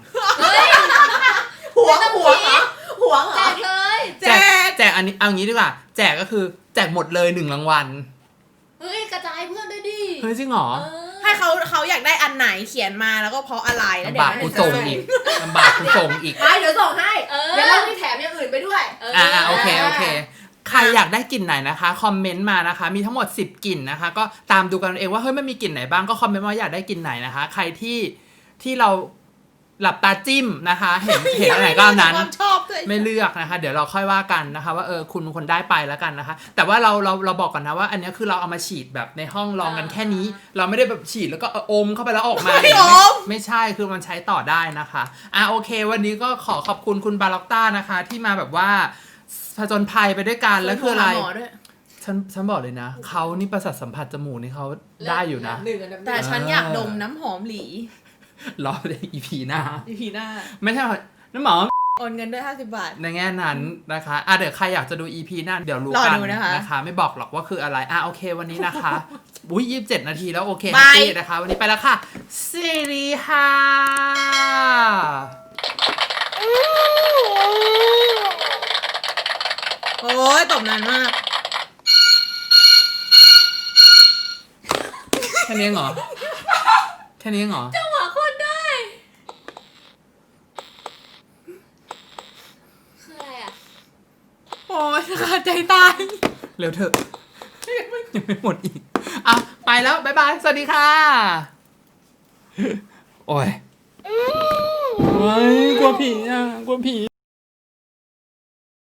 Speaker 5: หัวหัวเหรอหัวเหร
Speaker 3: แจ
Speaker 5: อก
Speaker 3: เลย
Speaker 2: แจก
Speaker 1: แจกอันนี้เอางี้ดีกว่า แจกก็คือ แจกหมดเลยหนึ่งรางวัล
Speaker 3: เฮ้ยกระจายเพื่อนด้วยดิ
Speaker 1: เฮ้ยจริงเหรอ
Speaker 3: เออ
Speaker 2: ให้ เขาเขาอยากได้อันไหนเขียนมาแล้วก็เพราะอะไรแล้วเดี๋
Speaker 1: ลำ
Speaker 2: ยว
Speaker 1: บากกูส่งอีกลำบากกูส่งอีก
Speaker 5: ไม่เดี๋ยวส่งให้
Speaker 3: เออ
Speaker 5: เดี๋ยวเรามีแถมอย่างอื่นไปด้วย
Speaker 3: เออ
Speaker 1: อ่าโอเคโอเคใครอยากได้กลิ่นไหนนะคะคอมเมนต์มานะคะ มีทั้งหมด 10กลิ่นนะคะ ก็ตามดูกันเองว่าเฮ้ยมันมีกลิ่นไหนบ้างก็คอมเมนต์มาว่าอยากได้กลิ่นไหนนะคะ ใครที่ที่เรา หลับตาจิ้มนะคะ เห็นเห็นอันไหนก็เอานั้น
Speaker 2: ความชอบด้วย
Speaker 1: ไม่เลือกนะคะ เดี๋ยวเราค่อยว่ากันนะคะ ว่าเออคุณเป็นคนได้ไปแล้วกันนะคะ แต่ว่าเราเราเราบอกก่อนนะว่า อันนี้คือเราเอามาฉีดแบบในห้องลองกันแค่นี้ เราไม่ได้แบบฉีดแล้วก็เอาอมเข้าไปแล้วออกมา
Speaker 2: ไม่อม
Speaker 1: ไม่ใช่คือมันใช้ต่อได้นะคะอะโอเค วันนี้ก็ขอขอบคุณคุณบาล็อกต้านะคะ ที่มาแบบว่าผจญภัยไปด้วยกันแล้วคืออะไร
Speaker 2: หมอด้วย
Speaker 1: ฉันฉันบอกเลยนะเขานี่ประสาทสัมผัสจมูกนี่เขาได้อยู่นะ
Speaker 5: หนึ่งอันดับห
Speaker 2: แต่
Speaker 5: นึ่ง
Speaker 2: ฉันอยากดมน้ำหอมหลี
Speaker 1: รอในอีพีหน้า
Speaker 2: อีพีหน้า
Speaker 1: ไม่ใช่น้ำหมอ
Speaker 2: โอนเงินด้วย50 บาท
Speaker 1: ในแง่นั้นนะคะอะเดี๋ยวใครอยากจะดู EP หน้าเดี๋ยวรู้กัน
Speaker 2: รอดูนะคะ
Speaker 1: ไม่บอกหรอกว่าคืออะไร อะโอเควันนี้นะคะ อุ้ยยี่สิบเจ็ดนาทีแล้วโอเค
Speaker 2: บาย
Speaker 1: แฮปปี้นะคะ วันนี้ไปแล้วค่ะสิริค่ะ
Speaker 2: โอ้ยตบนานมาก
Speaker 1: แค่นี้เองเหรอแค่นี้เองเหรอ
Speaker 3: หัวคนได้ คืออะไรอะ
Speaker 2: โอ้ย ขาดใจตาย
Speaker 1: เร็วเถอะยังไม่หมดอีกอะไปแล้วบ๊ายบาย สวัสดีค่ะ โอ้ยโอ้ยกลัวผีอะกลัวผี